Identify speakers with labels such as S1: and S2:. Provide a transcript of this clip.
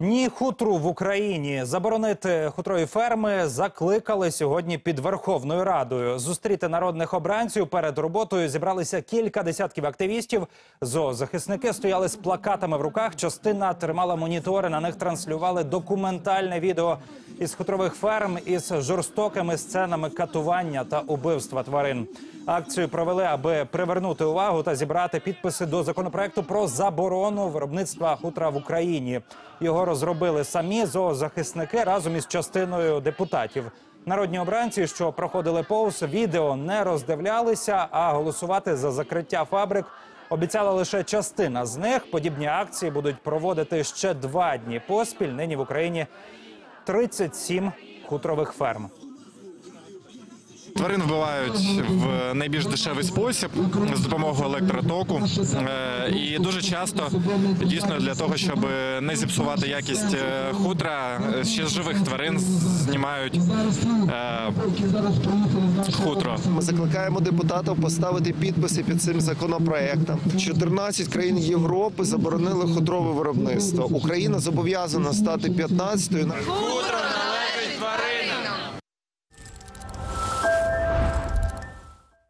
S1: Ні хутру в Україні заборонити хутрові ферми закликали сьогодні під Верховною Радою. Зустріти народних обранців перед роботою зібралися кілька десятків активістів. Зоозахисники стояли з плакатами в руках. Частина тримала монітори. На них транслювали документальне відео із хутрових ферм із жорстокими сценами катування та убивства тварин. Акцію провели, аби привернути увагу та зібрати підписи до законопроекту про заборону виробництва хутра в Україні. Його розробили самі зоозахисники разом із частиною депутатів. Народні обранці, що проходили повз, відео не роздивлялися, а голосувати за закриття фабрик обіцяла лише частина з них. Подібні акції будуть проводити ще два дні поспіль. Нині в Україні 37 хутрових ферм.
S2: Тварин вбивають в найбільш дешевий спосіб з допомогою електротоку. Е, І дуже часто дійсно для того, щоб не зіпсувати якість е, хутра, ще з живих тварин знімають е, хутро.
S3: Ми закликаємо депутатів поставити підписи під цим законопроектом. 14 країн Європи заборонили хутрове виробництво. Україна зобов'язана стати 15-ю.
S2: Хутро!